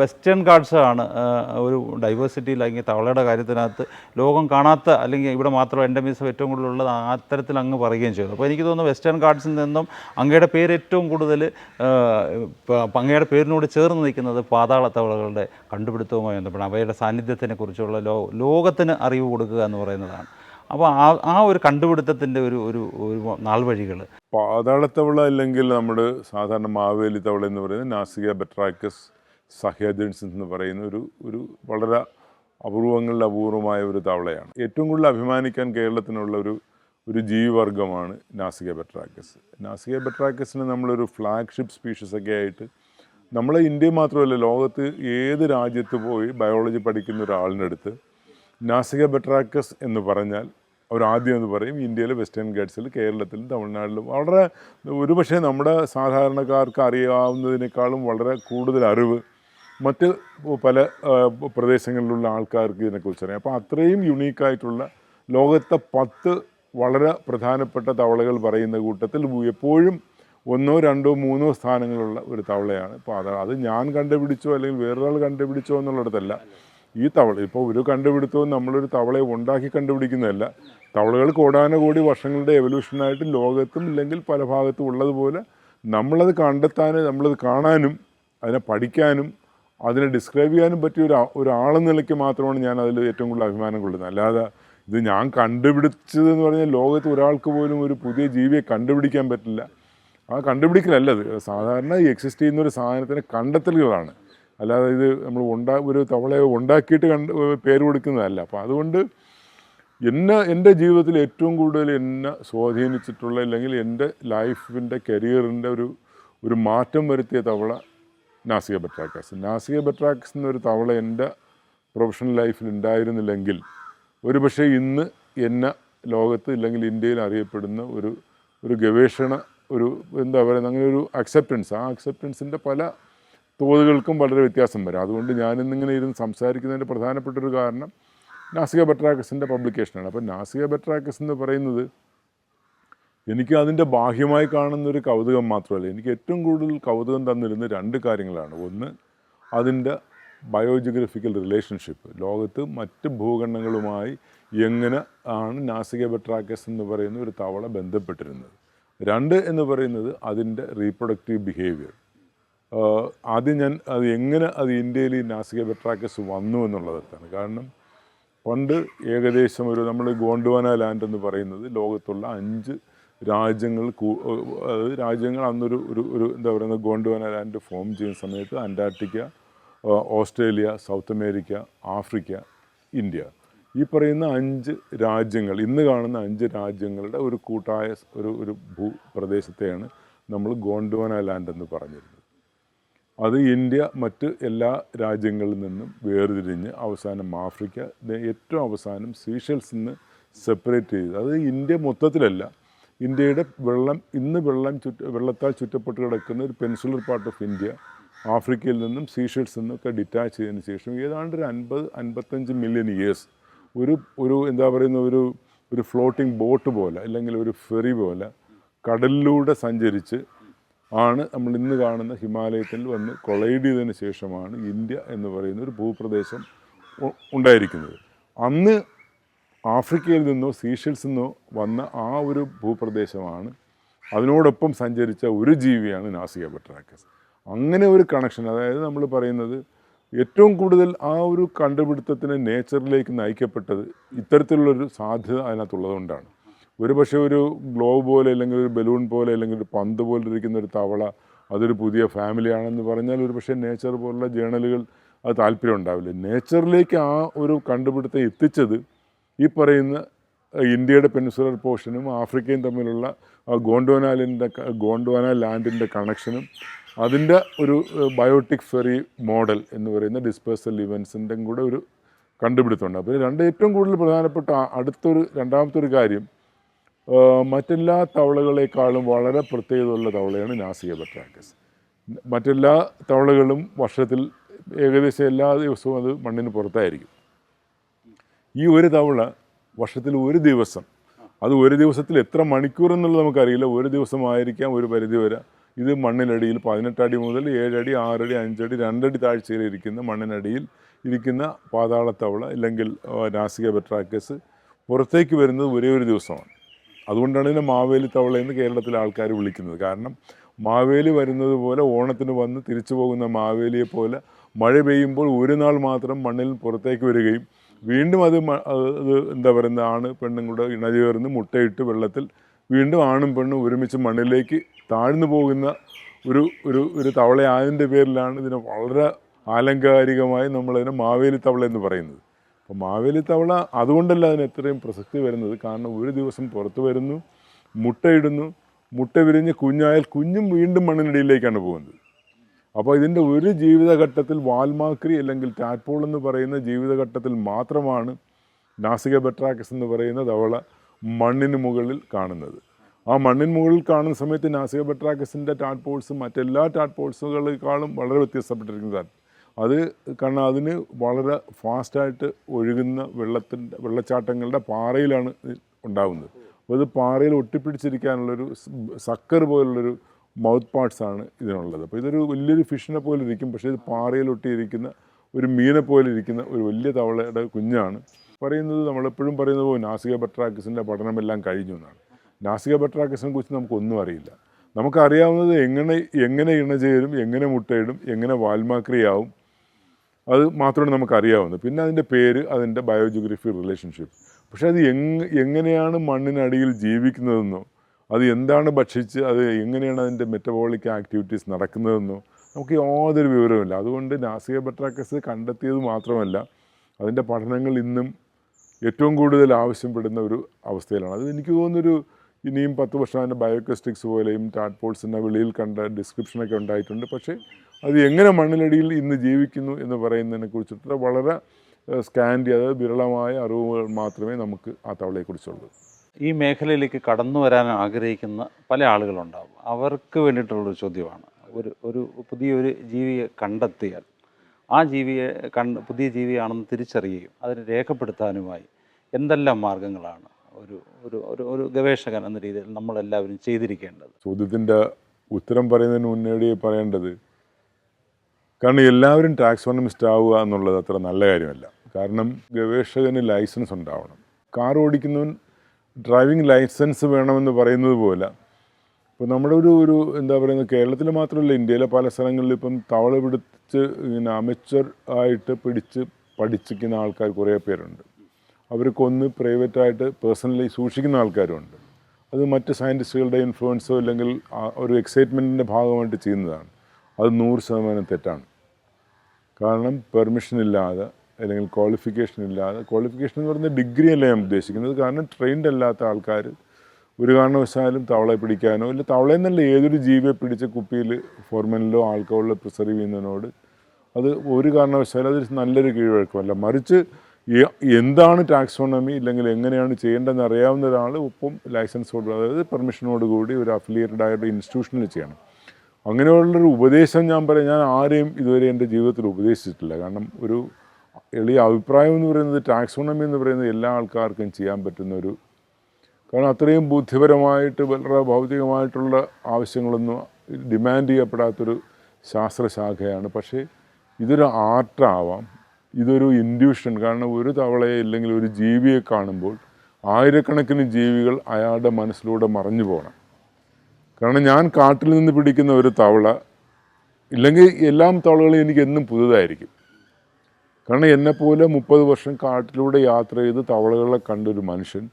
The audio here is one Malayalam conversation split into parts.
വെസ്റ്റേൺ ഗാർഡ്സ് ആണ് ഒരു ഡൈവേഴ്സിറ്റിയിൽ അല്ലെങ്കിൽ തവളയുടെ കാര്യത്തിനകത്ത് ലോകം കാണാത്ത അല്ലെങ്കിൽ ഇവിടെ മാത്രം എൻഡമിസം ഏറ്റവും കൂടുതലുള്ളത് അത്തരത്തിൽ അങ്ങ് പറയുകയും ചെയ്തു. അപ്പോൾ എനിക്ക് തോന്നുന്നു വെസ്റ്റേൺ കാർഡ്സിൽ നിന്നും അങ്ങയുടെ പേര് ഏറ്റവും കൂടുതൽ അങ്ങയുടെ പേരിനോട് ചേർന്ന് നിൽക്കുന്നത് പാതാള തവളകളുടെ കണ്ടുപിടുത്തവുമായി ബന്ധപ്പെട്ട് അവയുടെ സാന്നിധ്യത്തിനെ കുറിച്ചുള്ള ലോ ലോകത്തിന് അറിവ് കൊടുക്കുക എന്ന് പറയുന്നതാണ്. അപ്പോൾ ആ ആ ഒരു കണ്ടുപിടുത്തത്തിന്റെ ഒരു ഒരു ഒരു നാൾ വഴികൾ പാതാളത്തവള അല്ലെങ്കിൽ നമ്മുടെ സാധാരണ മാവേലി തവള എന്ന് പറയുന്നത് നാസിക ബെട്രാക്കസ് സഹേദൻസ് എന്ന് പറയുന്ന ഒരു ഒരു വളരെ അപൂർവങ്ങളുടെ അപൂർവമായ ഒരു തവളയാണ്. ഏറ്റവും കൂടുതൽ അഭിമാനിക്കാൻ കേരളത്തിനുള്ള ഒരു ഒരു ജീവിവർഗമാണ് നാസിക ബെട്രാക്കസ് നാസിക ബെട്രാക്കസിന് നമ്മളൊരു ഫ്ലാഗ്ഷിപ്പ് സ്പീഷീസ് ഒക്കെ ആയിട്ട് നമ്മളെ ഇന്ത്യ മാത്രമല്ല ലോകത്ത് ഏത് രാജ്യത്ത് പോയി ബയോളജി പഠിക്കുന്ന ഒരാളിന്റെ അടുത്ത് നാസിക ബെട്രാക്കസ് എന്ന് പറഞ്ഞാൽ അവർ ആദ്യം എന്ന് പറയും ഇന്ത്യയിലെ വെസ്റ്റേൺ ഗാറ്റ്സിൽ കേരളത്തിലും തമിഴ്നാട്ടിലും വളരെ ഒരുപക്ഷെ നമ്മുടെ സാധാരണക്കാർക്ക് അറിയാവുന്നതിനേക്കാളും വളരെ കൂടുതൽ അറിവ് മറ്റ് പല പ്രദേശങ്ങളിലുള്ള ആൾക്കാർക്ക് ഇതിനെക്കുറിച്ച് അറിയാം. അപ്പോൾ അത്രയും യുണീക്കായിട്ടുള്ള ലോകത്തെ പത്ത് വളരെ പ്രധാനപ്പെട്ട തവളകൾ പറയുന്ന കൂട്ടത്തിൽ എപ്പോഴും ഒന്നോ രണ്ടോ മൂന്നോ സ്ഥാനങ്ങളുള്ള ഒരു തവളയാണ്. ഇപ്പോൾ അത് അത് ഞാൻ കണ്ടുപിടിച്ചോ അല്ലെങ്കിൽ വേറൊരാൾ കണ്ടുപിടിച്ചോ എന്നുള്ളിടത്തല്ല. ഈ തവള ഇപ്പോൾ ഒരു കണ്ടുപിടുത്തവും നമ്മളൊരു തവളയെ ഉണ്ടാക്കി കണ്ടുപിടിക്കുന്നതല്ല. തവളകൾ കോടാനുകോടി വർഷങ്ങളുടെ എവല്യൂഷനായിട്ട് ലോകത്തും ഇല്ലെങ്കിൽ പല ഭാഗത്തും ഉള്ളതുപോലെ നമ്മളത് കണ്ടെത്താനും നമ്മളത് കാണാനും അതിനെ പഠിക്കാനും അതിനെ ഡിസ്ക്രൈബ് ചെയ്യാനും പറ്റിയ ഒരു ഒരാളെന്ന നിലയ്ക്ക് മാത്രമാണ് ഞാൻ അതിൽ ഏറ്റവും കൂടുതൽ അഭിമാനം കൊള്ളുന്നത്. അല്ലാതെ ഇത് ഞാൻ കണ്ടുപിടിച്ചത് എന്ന് പറഞ്ഞാൽ ലോകത്ത് ഒരാൾക്ക് പോലും ഒരു പുതിയ ജീവിയെ കണ്ടുപിടിക്കാൻ പറ്റില്ല. ആ കണ്ടുപിടിക്കലല്ല അത്. സാധാരണ ഈ എക്സിസ്റ്റ് ചെയ്യുന്ന ഒരു സാധനത്തിന് കണ്ടെത്തലുകളാണ്. അല്ലാതെ ഇത് നമ്മൾ ഉണ്ടാ ഒരു തവളയെ ഉണ്ടാക്കിയിട്ട് കണ്ട് പേര് കൊടുക്കുന്നതല്ല. അപ്പോൾ അതുകൊണ്ട് എന്നെ എന്റെ ജീവിതത്തിൽ ഏറ്റവും കൂടുതൽ എന്നെ സ്വാധീനിച്ചിട്ടുള്ള അല്ലെങ്കിൽ എന്റെ ലൈഫിന്റെ കരിയറിന്റെ ഒരു ഒരു മാറ്റം വരുത്തിയ തവള നാസിക ബെട്രാക്കസ് നാസിക ബെട്രാക്കസ് എന്നൊരു തവള എന്റെ പ്രൊഫഷണൽ ലൈഫിൽ ഉണ്ടായിരുന്നില്ലെങ്കിൽ ഒരുപക്ഷെ ഇന്ന് എന്നെ ലോകത്ത് ഇല്ലെങ്കിൽ ഇന്ത്യയിൽ അറിയപ്പെടുന്ന ഒരു ഒരു ഗവേഷണ ഒരു എന്താ പറയുക അങ്ങനെ ഒരു അക്സെപ്റ്റൻസ് ആ അക്സെപ്റ്റൻസിന്റെ പല തോതുകൾക്കും വളരെ വ്യത്യാസം വരും. അതുകൊണ്ട് ഞാനിന്നിങ്ങനെ ഇരുന്ന് സംസാരിക്കുന്നതിന്റെ പ്രധാനപ്പെട്ട ഒരു കാരണം നാസിക ബെട്രാക്കസിന്റെ പബ്ലിക്കേഷനാണ് അപ്പോൾ നാസിക ബെട്രാക്കസ് എന്ന് പറയുന്നത് എനിക്ക് അതിന്റെ ബാഹ്യമായി കാണുന്ന ഒരു കൗതുകം മാത്രമല്ല. എനിക്ക് ഏറ്റവും കൂടുതൽ കൗതുകം തന്നിരുന്ന രണ്ട് കാര്യങ്ങളാണ്. ഒന്ന് അതിന്റെ ബയോജിയോഗ്രഫിക്കൽ റിലേഷൻഷിപ്പ് ലോകത്ത് മറ്റ് ഭൂഖണ്ഡങ്ങളുമായി എങ്ങനെ ആണ് നാസിക ബെട്രാക്കസ് എന്ന് പറയുന്ന ഒരു തവള ബന്ധപ്പെട്ടിരുന്നത്. രണ്ട് എന്ന് പറയുന്നത് അതിന്റെ റീപ്രൊഡക്റ്റീവ് ബിഹേവിയർ ആദ്യം ഞാൻ അത് എങ്ങനെ അത് ഇന്ത്യയിൽ ഈ നാസിക ബെട്രാക്കസ് വന്നു എന്നുള്ളതാണ് കാരണം പണ്ട് ഏകദേശം ഒരു നമ്മൾ ഗോണ്ട്വാന ലാൻഡ് എന്ന് പറയുന്നത് ലോകത്തുള്ള അഞ്ച് രാജ്യങ്ങൾ അതായത് രാജ്യങ്ങൾ അന്നൊരു ഒരു ഒരു എന്താ പറയുന്നത് ഗോണ്ടുവന ലാൻഡ് ഫോം ചെയ്യുന്ന സമയത്ത് Antarctica Australia South America Africa India. ഈ പറയുന്ന അഞ്ച് രാജ്യങ്ങൾ ഇന്ന് കാണുന്ന അഞ്ച് രാജ്യങ്ങളുടെ ഒരു കൂട്ടായ ഒരു ഒരു ഭൂപ്രദേശത്തെയാണ് നമ്മൾ ഗോണ്ടുവന ലാൻഡ് എന്ന് പറഞ്ഞിരുന്നത്. അത് ഇന്ത്യ മറ്റ് എല്ലാ രാജ്യങ്ങളിൽ നിന്നും വേർതിരിഞ്ഞ് അവസാനം ആഫ്രിക്ക ഏറ്റവും അവസാനം സീഷൽസ് നിന്ന് സെപ്പറേറ്റ് ചെയ്ത് അത് ഇന്ത്യ മൊത്തത്തിലല്ല ഇന്ത്യയുടെ വെള്ളം ഇന്ന് വെള്ളം ചുറ്റ വെള്ളത്താൽ ചുറ്റപ്പെട്ട് കിടക്കുന്ന ഒരു പെൻസുലർ പാർട്ട് ഓഫ് ഇന്ത്യ ആഫ്രിക്കയിൽ നിന്നും സീഷൽസ് നിന്നൊക്കെ ഡിറ്റാച്ച് ചെയ്തതിന് ശേഷം ഏതാണ്ട് ഒരു അൻപത് അൻപത്തഞ്ച് മില്യൺ ഇയേഴ്സ് ഒരു ഒരു എന്താ പറയുന്ന ഒരു ഒരു ഫ്ലോട്ടിംഗ് ബോട്ട് പോലെ അല്ലെങ്കിൽ ഒരു ഫെറി പോലെ കടലിലൂടെ സഞ്ചരിച്ച് ആണ് നമ്മൾ ഇന്ന് കാണുന്ന ഹിമാലയത്തിൽ വന്ന് കൊളൈഡ് ചെയ്തതിന് ശേഷമാണ് ഇന്ത്യ എന്ന് പറയുന്ന ഒരു ഭൂപ്രദേശം ഉണ്ടായിരിക്കുന്നത്. അന്ന് ആഫ്രിക്കയിൽ നിന്നോ സീഷൽസിൽ നിന്നോ വന്ന ആ ഒരു ഭൂപ്രദേശമാണ്. അതിനോടൊപ്പം സഞ്ചരിച്ച ഒരു ജീവിയാണ് നാസിക ബട്ടറാക്കസ് അങ്ങനെ ഒരു കണക്ഷൻ അതായത് നമ്മൾ പറയുന്നത് ഏറ്റവും കൂടുതൽ ആ ഒരു കണ്ടുപിടുത്തത്തിന് നേച്ചറിലേക്ക് നയിക്കപ്പെട്ടത് ഇത്തരത്തിലുള്ളൊരു സാധ്യത അതിനകത്തുള്ളതുകൊണ്ടാണ്. ഒരു പക്ഷേ ഒരു ഗ്ലോവ് പോലെ അല്ലെങ്കിൽ ഒരു ബലൂൺ പോലെ അല്ലെങ്കിൽ ഒരു പന്ത് പോലെ ഇരിക്കുന്ന ഒരു തവള അതൊരു പുതിയ ഫാമിലിയാണെന്ന് പറഞ്ഞാൽ ഒരു പക്ഷേ നേച്ചർ പോലുള്ള ജേണലുകൾ അത് താല്പര്യം ഉണ്ടാവില്ല. നേച്ചറിലേക്ക് ആ ഒരു കണ്ടുപിടുത്തം എത്തിച്ചത് ഈ പറയുന്ന ഇന്ത്യയുടെ പെൻസുലർ പോർഷനും ആഫ്രിക്കയും തമ്മിലുള്ള ഗോണ്ടോനാലിന്റെ ഗോണ്ടോന ലാൻഡിന്റെ കണക്ഷനും അതിന്റെ ഒരു ബയോട്ടിക് ഫെറി മോഡൽ എന്ന് പറയുന്ന ഡിസ്പേഴ്സൽ ഇവൻസിന്റെ കൂടെ ഒരു കണ്ടുപിടുത്തമുണ്ട്. അപ്പോൾ രണ്ട് ഏറ്റവും കൂടുതൽ പ്രധാനപ്പെട്ട അടുത്തൊരു രണ്ടാമത്തെ ഒരു കാര്യം മറ്റെല്ലാ തവളകളെക്കാളും വളരെ പ്രത്യേകതയുള്ള തവളയാണ് നാസിക ബട്രാക്കസ് മറ്റെല്ലാ തവളകളും വർഷത്തിൽ ഏകദേശം എല്ലാ ദിവസവും അത് മണ്ണിന് പുറത്തായിരിക്കും. ഈ ഒരു തവണ വർഷത്തിൽ ഒരു ദിവസം. അത് ഒരു ദിവസത്തിൽ എത്ര മണിക്കൂർ എന്നുള്ളത് നമുക്കറിയില്ല. ഒരു ദിവസമായിരിക്കാം ഒരു പരിധി വരെ. ഇത് മണ്ണിനടിയിൽ പതിനെട്ടടി മുതൽ ഏഴടി ആറടി അഞ്ചടി രണ്ടടി താഴ്ചയിൽ ഇരിക്കുന്ന മണ്ണിനടിയിൽ ഇരിക്കുന്ന പാതാളത്തവള ഇല്ലെങ്കിൽ രാസിക ബെട്രാക്കസ് പുറത്തേക്ക് വരുന്നത് ഒരേ ഒരു ദിവസമാണ്. അതുകൊണ്ടാണ് ഇതിനെ മാവേലി തവള എന്ന് കേരളത്തിലെ ആൾക്കാർ വിളിക്കുന്നത്. കാരണം മാവേലി വരുന്നത് പോലെ ഓണത്തിന് വന്ന് തിരിച്ചു പോകുന്ന മാവേലിയെ പോലെ മഴ പെയ്യുമ്പോൾ ഒരു നാൾ മാത്രം മണ്ണിൽ പുറത്തേക്ക് വരികയും വീണ്ടും അത് അത് എന്താ പറയുന്ന ആണ് പെണ്ണും കൂടെ ഇണചേർന്ന് മുട്ടയിട്ട് വെള്ളത്തിൽ വീണ്ടും ആണും പെണ്ണും ഒരുമിച്ച് മണ്ണിലേക്ക് താഴ്ന്നു പോകുന്ന ഒരു ഒരു ഒരു തവളയായതിന്റെ പേരിലാണ് ഇതിനെ വളരെ ആലങ്കാരികമായി നമ്മളതിനെ മാവേലി തവള എന്ന് പറയുന്നത്. അപ്പോൾ മാവേലി തവള അതുകൊണ്ടല്ല അതിന് എത്രയും പ്രസക്തി വരുന്നത്. കാരണം ഒരു ദിവസം പുറത്തു വരുന്നു മുട്ടയിടുന്നു മുട്ട വിരിഞ്ഞ് കുഞ്ഞായാൽ കുഞ്ഞും വീണ്ടും മണ്ണിനടിയിലേക്കാണ് പോകുന്നത്. അപ്പോൾ ഇതിന്റെ ഒരു ജീവിതഘട്ടത്തിൽ വാൽമാക്രി അല്ലെങ്കിൽ ടാറ്റ്പോൾ എന്ന് പറയുന്ന ജീവിതഘട്ടത്തിൽ മാത്രമാണ് നാസിക ബെട്രാക്കസ് എന്ന് പറയുന്ന തവള മണ്ണിന് മുകളിൽ കാണുന്നത്. ആ മണ്ണിന് മുകളിൽ കാണുന്ന സമയത്ത് നാസിക ബെട്രാക്കസിന്റെ ടാറ്റ്പോൾസും മറ്റെല്ലാ ടാറ്റ്പോൾസുകളെക്കാളും വളരെ വ്യത്യസ്തപ്പെട്ടിരിക്കുന്നതാണ്. അത് കാരണം അതിന് വളരെ ഫാസ്റ്റായിട്ട് ഒഴുകുന്ന വെള്ളത്തിന്റെ വെള്ളച്ചാട്ടങ്ങളുടെ പാറയിലാണ് ഉണ്ടാകുന്നത് അപ്പോൾ ഇത് പാറയിൽ ഒട്ടിപ്പിടിച്ചിരിക്കാനുള്ളൊരു സക്കർ പോലുള്ളൊരു മൗത്ത് പാർട്സ് ആണ് ഇതിനുള്ളത്. അപ്പോൾ ഇതൊരു വലിയൊരു ഫിഷിനെ പോലെ ഇരിക്കും. പക്ഷേ ഇത് പാറയിലൊട്ടിയിരിക്കുന്ന ഒരു മീനെ പോലെ ഇരിക്കുന്ന ഒരു വലിയ തവളയുടെ കുഞ്ഞാണ്. പറയുന്നത് നമ്മളെപ്പോഴും പറയുന്നത് പോലെ നാസിക ബട്രാക്കിസിന്റെ പഠനമെല്ലാം കഴിഞ്ഞു എന്നാണ്. നാസിക ബട്രാക്കിസിനെ കുറിച്ച് നമുക്കൊന്നും അറിയില്ല. നമുക്കറിയാവുന്നത് എങ്ങനെ എങ്ങനെ ഇണചേരും എങ്ങനെ മുട്ടയിടും എങ്ങനെ വാൽമാക്രിയാവും അത് മാത്രമാണ് നമുക്കറിയാവുന്നത്. പിന്നെ അതിന്റെ പേര് അതിന്റെ ബയോജിയോഗ്രഫി റിലേഷൻഷിപ്പ്. പക്ഷേ അത് എങ് എങ്ങനെയാണ് മണ്ണിനടിയിൽ ജീവിക്കുന്നതെന്നോ അത് എന്താണ് ഭക്ഷിച്ച് അത് എങ്ങനെയാണ് അതിന്റെ മെറ്റബോളിക് ആക്ടിവിറ്റീസ് നടക്കുന്നതെന്നോ നമുക്ക് യാതൊരു വിവരവുമില്ല. അതുകൊണ്ട് നാസിക ബട്രാക്കസ് കണ്ടെത്തിയത് മാത്രമല്ല അതിന്റെ പഠനങ്ങൾ ഇന്നും ഏറ്റവും കൂടുതൽ ആവശ്യപ്പെടുന്ന ഒരു അവസ്ഥയിലാണ്. അത് എനിക്ക് തോന്നുന്നൊരു ഇനിയും പത്ത് വർഷം അതിന്റെ ബയോകസ്റ്റിക്സ് പോലെയും ടാറ്റ്പോൾസിന്റെ വെളിയിൽ കണ്ട ഡിസ്ക്രിപ്ഷനൊക്കെ ഉണ്ടായിട്ടുണ്ട്. പക്ഷേ അത് എങ്ങനെ മണ്ണിലടിയിൽ ഇന്ന് ജീവിക്കുന്നു എന്ന് പറയുന്നതിനെ കുറിച്ചിട്ട് വളരെ സ്കാൻഡി അതായത് വിരളമായ അറിവുകൾ മാത്രമേ നമുക്ക് ആ തവളയെക്കുറിച്ചുള്ളൂ. ഈ മേഖലയിലേക്ക് കടന്നു വരാൻ ആഗ്രഹിക്കുന്ന പല ആളുകളുണ്ടാവും. അവർക്ക് വേണ്ടിയിട്ടുള്ളൊരു ചോദ്യമാണ്. ഒരു ഒരു പുതിയൊരു ജീവിയെ കണ്ടെത്തിയാൽ ആ ജീവിയെ കണ്ട് പുതിയ ജീവിയാണെന്ന് തിരിച്ചറിയുകയും അതിനെ രേഖപ്പെടുത്താനുമായി എന്തെല്ലാം മാർഗങ്ങളാണ് ഒരു ഒരു ഒരു ഒരു ഗവേഷകൻ എന്ന രീതിയിൽ നമ്മളെല്ലാവരും ചെയ്തിരിക്കേണ്ടത്? ചോദ്യത്തിന്റെ ഉത്തരം പറയുന്നതിന് മുന്നേടി പറയേണ്ടത് കാരണം എല്ലാവരും ടാക്സോണമിസ്റ്റ് ആവുക എന്നുള്ളത് അത്ര നല്ല കാര്യമല്ല. കാരണം ഗവേഷകന് ലൈസൻസ് ഉണ്ടാവണം. കാർ ഓടിക്കുന്നവൻ ഡ്രൈവിംഗ് ലൈസൻസ് വേണമെന്ന് പറയുന്നത് പോലെ. ഇപ്പോൾ നമ്മുടെ ഒരു ഒരു എന്താ പറയുന്നത് കേരളത്തിൽ മാത്രമല്ല ഇന്ത്യയിലെ പല സ്ഥലങ്ങളിലും ഇപ്പം തവള പിടിച്ച് ഇങ്ങനെ അമച്ചർ ആയിട്ട് പിടിച്ച് പഠിച്ചിരിക്കുന്ന ആൾക്കാർ കുറേ പേരുണ്ട്. അവർ കൊന്ന് പ്രൈവറ്റായിട്ട് പേഴ്സണലി സൂക്ഷിക്കുന്ന ആൾക്കാരുണ്ട്. അത് മറ്റ് സയന്റിസ്റ്റുകളുടെ ഇൻഫ്ലുവൻസോ അല്ലെങ്കിൽ ഒരു എക്സൈറ്റ്മെന്റിന്റെ ഭാഗമായിട്ട് ചെയ്യുന്നതാണ്. അത് നൂറ് ശതമാനം തെറ്റാണ്. കാരണം പെർമിഷൻ ഇല്ലാതെ അല്ലെങ്കിൽ ക്വാളിഫിക്കേഷൻ ഇല്ലാതെ. ക്വാളിഫിക്കേഷൻ എന്ന് പറയുന്നത് ഡിഗ്രി അല്ല ഞാൻ ഉദ്ദേശിക്കുന്നത്? കാരണം ട്രെയിൻഡ് അല്ലാത്ത ആൾക്കാർ ഒരു കാരണവശാലും തവളയെ പിടിക്കാനോ ഇല്ല തവളയെന്നല്ല ഏതൊരു ജീവിയെ പിടിച്ച കുപ്പിയിൽ ഫോർമലിലോ ആൽക്കഹോളിലോ പ്രിസർവ് ചെയ്യുന്നതിനോട് അത് ഒരു കാരണവശാലും അതൊരു നല്ലൊരു കീഴ്വഴക്കമല്ല. മറിച്ച് എന്താണ് ടാക്സോണമി ഇല്ലെങ്കിൽ എങ്ങനെയാണ് ചെയ്യേണ്ടതെന്ന് അറിയാവുന്ന ഒരാൾ ഒപ്പം ലൈസൻസോട് അതായത് പെർമിഷനോട് കൂടി ഒരു അഫിലിയേറ്റഡ് ആയിട്ട് ഇൻസ്റ്റിറ്റ്യൂഷനിൽ ചെയ്യണം. അങ്ങനെയുള്ളൊരു ഉപദേശം ഞാൻ പറയാം. ഞാൻ ആരെയും ഇതുവരെ എന്റെ ജീവിതത്തിൽ ഉപദേശിച്ചിട്ടില്ല. കാരണം ഒരു എളിയ അഭിപ്രായം എന്ന് പറയുന്നത് ടാക്സോണമി എന്ന് പറയുന്നത് എല്ലാ ആൾക്കാർക്കും ചെയ്യാൻ പറ്റുന്ന ഒരു കാരണം അത്രയും ബുദ്ധിപരമായിട്ട് വളരെ ഭൗതികമായിട്ടുള്ള ആവശ്യങ്ങളൊന്നും ഡിമാൻഡ് ചെയ്യപ്പെടാത്തൊരു ശാസ്ത്രശാഖയാണ്. പക്ഷേ ഇതൊരു ആർട്ടാവാം ഇതൊരു ഇൻഡ്യൂഷൻ കാരണം ഒരു തവളയെ ഇല്ലെങ്കിൽ ഒരു ജീവിയെ കാണുമ്പോൾ ആയിരക്കണക്കിന് ജീവികൾ അയാളുടെ മനസ്സിലൂടെ മറഞ്ഞു പോകണം. കാരണം ഞാൻ കാട്ടിൽ നിന്ന് പിടിക്കുന്ന ഒരു തവള ഇല്ലെങ്കിൽ എല്ലാം തവളകളും എനിക്ക് എന്നും പുതുതായിരിക്കും. കാരണം എന്നെപ്പോലെ മുപ്പത് വർഷം കാട്ടിലൂടെ യാത്ര ചെയ്ത് തവളകളെ കണ്ടൊരു മനുഷ്യൻ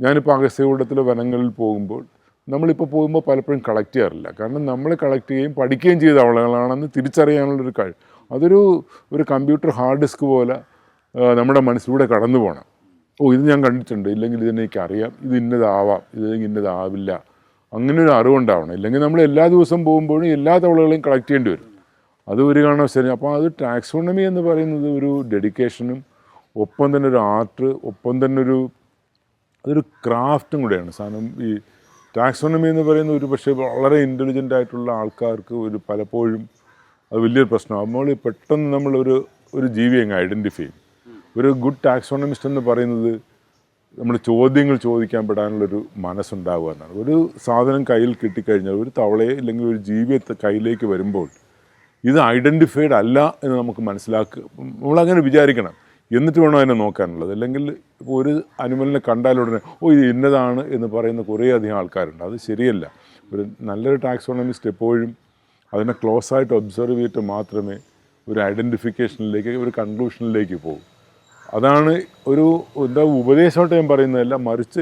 ഞാനിപ്പോൾ അഗസ്ത്യകൂടത്തിലെ വനങ്ങളിൽ പോകുമ്പോൾ നമ്മളിപ്പോൾ പോകുമ്പോൾ പലപ്പോഴും കളക്ട് ചെയ്യാറില്ല. കാരണം നമ്മൾ കളക്ട് ചെയ്യുകയും പഠിക്കുകയും ചെയ്ത തവളകളാണെന്ന് തിരിച്ചറിയാനുള്ളൊരു കഴിവ് അതൊരു ഒരു കമ്പ്യൂട്ടർ ഹാർഡ് ഡിസ്ക് പോലെ നമ്മുടെ മനസ്സിലൂടെ കടന്നു പോകണം ഓ ഇത് ഞാൻ കണ്ടിട്ടുണ്ട്. ഇല്ലെങ്കിൽ ഇതിനെനിക്ക് അറിയാം ഇത് ഇന്നതാവാം. ഇത് ഇന്നതാവില്ല. അങ്ങനെ ഒരു അറിവുണ്ടാവണം. ഇല്ലെങ്കിൽ നമ്മൾ എല്ലാ ദിവസം പോകുമ്പോഴും എല്ലാ തവളകളെയും കളക്ട് ചെയ്യേണ്ടി വരും. അത് ഒരു കാരണവശാലും അപ്പോൾ അത് ടാക്സോണമി എന്ന് പറയുന്നത് ഒരു ഡെഡിക്കേഷനും ഒപ്പം തന്നെ ഒരു ആർട്ട് ഒപ്പം തന്നെ ഒരു അതൊരു ക്രാഫ്റ്റും കൂടെയാണ്. സാധനം ഈ ടാക്സോണമി എന്ന് പറയുന്ന ഒരു പക്ഷേ വളരെ ഇന്റലിജന്റ് ആയിട്ടുള്ള ആൾക്കാർക്ക് ഒരു പലപ്പോഴും അത് വലിയൊരു പ്രശ്നമാണ്. നമ്മൾ പെട്ടെന്ന് നമ്മളൊരു ഒരു ജീവിയെ അങ്ങ് ഐഡന്റിഫൈ ചെയ്യും. ഒരു ഗുഡ് ടാക്സോണമിസ്റ്റ് എന്ന് പറയുന്നത് നമ്മൾ ചോദ്യങ്ങൾ ചോദിക്കാൻ പെടാനുള്ളൊരു മനസ്സുണ്ടാവുക എന്നാണ്. ഒരു സാധനം കയ്യിൽ കിട്ടിക്കഴിഞ്ഞാൽ ഒരു തവളയെ അല്ലെങ്കിൽ ഒരു ജീവിയെ കയ്യിലേക്ക് വരുമ്പോൾ ഇത് ഐഡന്റിഫൈഡ് അല്ല എന്ന് നമുക്ക് മനസ്സിലാക്കുക നമ്മളങ്ങനെ വിചാരിക്കണം. എന്നിട്ട് വേണം അതിനെ നോക്കാനുള്ളത്. അല്ലെങ്കിൽ ഒരു അനിമലിനെ കണ്ടാലുടനെ ഓ ഇത് ഇന്നതാണ് എന്ന് പറയുന്ന കുറേ അധികം ആൾക്കാരുണ്ട്. അത് ശരിയല്ല. ഒരു നല്ലൊരു ടാക്സോണമിസ്റ്റ് എപ്പോഴും അതിനെ ക്ലോസ് ആയിട്ട് ഒബ്സർവ് ചെയ്തിട്ട് മാത്രമേ ഒരു ഐഡന്റിഫിക്കേഷനിലേക്ക് ഒരു കൺക്ലൂഷനിലേക്ക് പോകും. അതാണ് ഒരു എന്താ ഉപദേശമായിട്ട് ഞാൻ പറയുന്നതല്ല. മറിച്ച്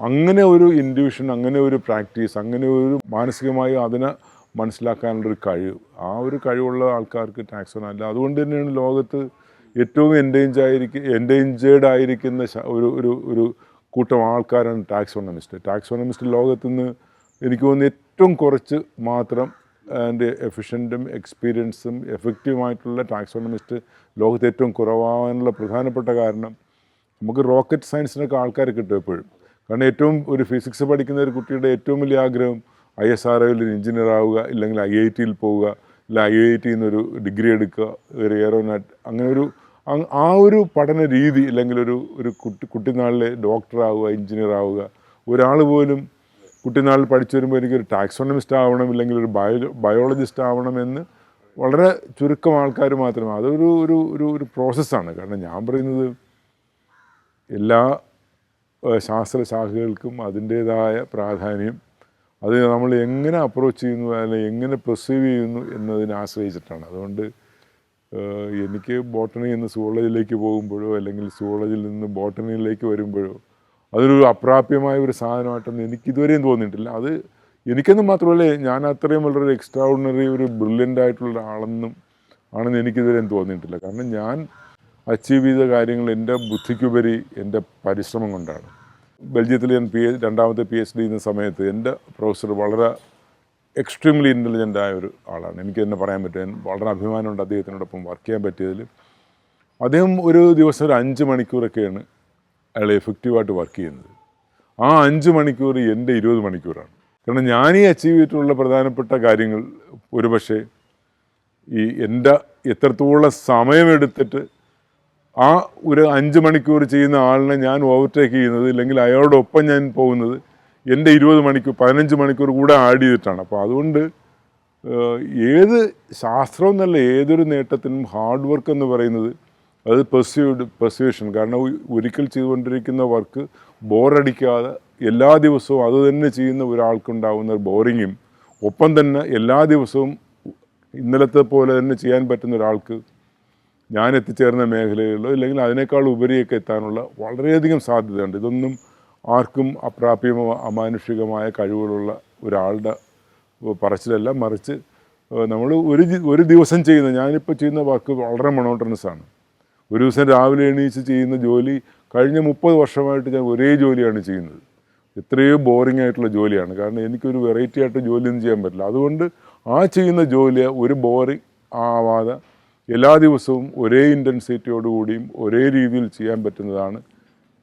അങ്ങനെ ഒരു ഇൻഡ്യൂഷൻ അങ്ങനെ ഒരു പ്രാക്ടീസ് അങ്ങനെ ഒരു മാനസികമായി അതിനെ മനസ്സിലാക്കാനുള്ളൊരു കഴിവ്. ആ ഒരു കഴിവുള്ള ആൾക്കാർക്ക് ടാക്സോൺ അല്ല. അതുകൊണ്ട് തന്നെയാണ് ലോകത്ത് ഏറ്റവും എൻഡേഞ്ച് ആയിരിക്കും എൻഡേഞ്ചേർഡ് ആയിരിക്കുന്ന ഒരു ഒരു ഒരു കൂട്ടം ആൾക്കാരാണ് ടാക്സോണമിസ്റ്റ് ടാക്സോണമിസ്റ്റ് ലോകത്ത് നിന്ന് എനിക്ക് തോന്നുന്നു ഏറ്റവും കുറച്ച് മാത്രം അതിന്റെ എഫിഷ്യന്റും എക്സ്പീരിയൻസും എഫക്റ്റീവുമായിട്ടുള്ള ടാക്സോണമിസ്റ്റ് ലോകത്ത് ഏറ്റവും കുറവാകാനുള്ള പ്രധാനപ്പെട്ട കാരണം നമുക്ക് റോക്കറ്റ് സയൻസിനൊക്കെ ആൾക്കാർ കിട്ടും എപ്പോഴും. കാരണം ഏറ്റവും ഒരു ഫിസിക്സ് പഠിക്കുന്ന ഒരു കുട്ടിയുടെ ഏറ്റവും വലിയ ആഗ്രഹം ഐ എസ് ആർ ഒയിൽ എഞ്ചിനീയർ ആവുക ഇല്ലെങ്കിൽ ഐ ഐ ടിയിൽ പോവുക ഇല്ല ഐ ഐ ടിയിൽ നിന്നൊരു ഡിഗ്രി എടുക്കുക ഒരു എയറോനാറ്റ് അങ്ങനെ ഒരു ആ ഒരു പഠന രീതി അല്ലെങ്കിൽ ഒരു ഒരു കുട്ടി കുട്ടിനാളിലെ ഡോക്ടർ ആവുക എഞ്ചിനീയർ ആവുക ഒരാൾ പോലും കുട്ടിനാളിൽ പഠിച്ചു വരുമ്പോൾ എനിക്കൊരു ടാക്സോണമിസ്റ്റ് ആവണം ഇല്ലെങ്കിൽ ഒരു ബയോ ബയോളജിസ്റ്റ് ആവണമെന്ന് വളരെ ചുരുക്കം ആൾക്കാർ മാത്രമേ അതൊരു ഒരു ഒരു ഒരു പ്രോസസ്സാണ്. കാരണം ഞാൻ പറയുന്നത് എല്ലാ ശാസ്ത്രശാഖകൾക്കും അതിന്റേതായ പ്രാധാന്യം അത് നമ്മൾ എങ്ങനെ അപ്രോച്ച് ചെയ്യുന്നു അല്ലെങ്കിൽ എങ്ങനെ പെർസീവ് ചെയ്യുന്നു എന്നതിനെ ആശ്രയിച്ചിട്ടാണ്. അതുകൊണ്ട് എനിക്ക് ബോട്ടണി എന്ന് സുവോളജിയിലേക്ക് പോകുമ്പോഴോ അല്ലെങ്കിൽ സുവോളജിയിൽ നിന്ന് ബോട്ടണിയിലേക്ക് വരുമ്പോഴോ അതൊരു അപ്രാപ്യമായ ഒരു സാധനമായിട്ടൊന്നും എനിക്ക് ഇതുവരെയും തോന്നിയിട്ടില്ല. അത് എനിക്കെന്ന് മാത്രമല്ല ഞാൻ അത്രയും വളരെ എക്സ്ട്രാ ഓർഡിനറി ഒരു ബ്രില്യന്റ് ആയിട്ടുള്ള ആളെന്നും ആണെന്ന് എനിക്കിതുവരെയും തോന്നിയിട്ടില്ല. കാരണം ഞാൻ അച്ചീവ് ചെയ്ത കാര്യങ്ങൾ എന്റെ ബുദ്ധിക്കുപരി എന്റെ പരിശ്രമം കൊണ്ടാണ്. ബെൽജിയത്തിൽ ഞാൻ പി രണ്ടാമത്തെ പി എച്ച് ഡി ചെയ്യുന്ന സമയത്ത് എന്റെ പ്രൊഫസർ വളരെ എക്സ്ട്രീംലി ഇന്റലിജന്റ് ആയ ഒരു ആളാണ്. എനിക്ക് തന്നെ പറയാൻ പറ്റും. വളരെ അഭിമാനമുണ്ട് അദ്ദേഹത്തിനോടൊപ്പം വർക്ക് ചെയ്യാൻ പറ്റിയതിൽ. അദ്ദേഹം ഒരു ദിവസം ഒരു അഞ്ച് മണിക്കൂറൊക്കെയാണ് അയാൾ എഫക്റ്റീവായിട്ട് വർക്ക് ചെയ്യുന്നത്. ആ അഞ്ച് മണിക്കൂർ എന്റെ ഇരുപത് മണിക്കൂറാണ്. കാരണം ഞാൻ ഈ അച്ചീവ് ചെയ്തിട്ടുള്ള പ്രധാനപ്പെട്ട കാര്യങ്ങൾ ഒരുപക്ഷെ ഈ എന്റെ എത്രത്തോളം സമയമെടുത്തിട്ട് ആ ഒരു അഞ്ച് മണിക്കൂർ ചെയ്യുന്ന ആളിനെ ഞാൻ ഓവർടേക്ക് ചെയ്യുന്നത് ഇല്ലെങ്കിൽ അയാളോടൊപ്പം ഞാൻ പോകുന്നത് എന്റെ ഇരുപത് മണിക്കൂർ പതിനഞ്ച് മണിക്കൂർ കൂടെ ആഡ് ചെയ്തിട്ടാണ്. അപ്പോൾ അതുകൊണ്ട് ഏത് ശാസ്ത്രം എന്നല്ല ഏതൊരു നേട്ടത്തിനും ഹാർഡ് വർക്ക് എന്ന് പറയുന്നത് അത് പെർസ്യൂഡ് പെർസ്യൂഷൻ കാരണം ഒരിക്കൽ ചെയ്തുകൊണ്ടിരിക്കുന്ന വർക്ക് ബോറടിക്കാതെ എല്ലാ ദിവസവും അത് തന്നെ ചെയ്യുന്ന ഒരാൾക്കുണ്ടാവുന്ന ബോറിങ്ങും ഒപ്പം തന്നെ എല്ലാ ദിവസവും ഇന്നലത്തെ പോലെ തന്നെ ചെയ്യാൻ പറ്റുന്ന ഒരാൾക്ക് ഞാൻ എത്തിച്ചേർന്ന മേഖലകളിലോ ഇല്ലെങ്കിൽ അതിനേക്കാൾ ഉപരിയൊക്കെ എത്താനുള്ള വളരെയധികം സാധ്യതയുണ്ട്. ഇതൊന്നും ആർക്കും അപ്രാപ്യമോ അമാനുഷികമായ കഴിവുകളുള്ള ഒരാളുടെ പറച്ചിലല്ല. മറിച്ച് നമ്മൾ ഒരു ഒരു ദിവസം ചെയ്യുന്ന ഞാനിപ്പോൾ ചെയ്യുന്ന വർക്ക് വളരെ മൊണോട്ടണസ് ആണ്. ഒരു ദിവസം രാവിലെ എണീച്ച് ചെയ്യുന്ന ജോലി കഴിഞ്ഞ മുപ്പത് വർഷമായിട്ട് ഞാൻ ഒരേ ജോലിയാണ് ചെയ്യുന്നത്. എത്രയോ ബോറിംഗ് ആയിട്ടുള്ള ജോലിയാണ്. കാരണം എനിക്കൊരു വെറൈറ്റി ആയിട്ട് ജോലിയൊന്നും ചെയ്യാൻ പറ്റില്ല. അതുകൊണ്ട് ആ ചെയ്യുന്ന ജോലി ഒരു ബോറിംഗ് ആവാതെ എല്ലാ ദിവസവും ഒരേ ഇന്റൻസിറ്റിയോടുകൂടിയും ഒരേ രീതിയിൽ ചെയ്യാൻ പറ്റുന്നതാണ്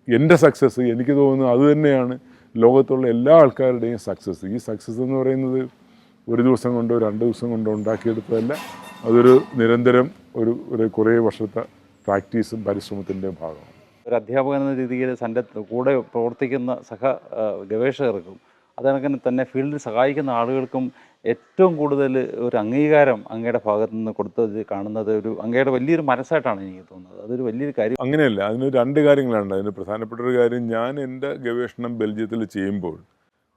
എന്റെ സക്സസ് എനിക്ക് തോന്നുന്നത് അതുതന്നെയാണ് ലോകത്തുള്ള എല്ലാ ആൾക്കാരുടെയും സക്സസ് ഈ സക്സസ് എന്ന് പറയുന്നത് ഒരു ദിവസം കൊണ്ടോ രണ്ട് ദിവസം കൊണ്ടോ ഉണ്ടാക്കിയെടുത്തതല്ല അതൊരു നിരന്തരം ഒരു ഒരു കുറേ വർഷത്തെ പ്രാക്ടീസും പരിശ്രമത്തിന്റെയും ഭാഗമാണ്. ഒരു അധ്യാപകൻ എന്ന രീതിയിൽ തന്റെ കൂടെ പ്രവർത്തിക്കുന്ന സഹ ഗവേഷകർക്കും അതേക്കണക്കിന് തന്നെ ഫീൽഡിൽ സഹായിക്കുന്ന ആളുകൾക്കും ഏറ്റവും കൂടുതൽ ഒരു അംഗീകാരം അങ്ങയുടെ ഭാഗത്തു നിന്ന് കൊടുത്തത് കാണുന്നത് ഒരു അങ്ങയുടെ വലിയൊരു മനസ്സായിട്ടാണ് എനിക്ക് തോന്നുന്നത്. അതൊരു വലിയൊരു കാര്യം. അങ്ങനെയല്ല അതിന് രണ്ട് കാര്യങ്ങളാണ് അതിന് പ്രധാനപ്പെട്ട ഒരു കാര്യം ഞാൻ എന്റെ ഗവേഷണം ബെൽജിയത്തിൽ ചെയ്യുമ്പോൾ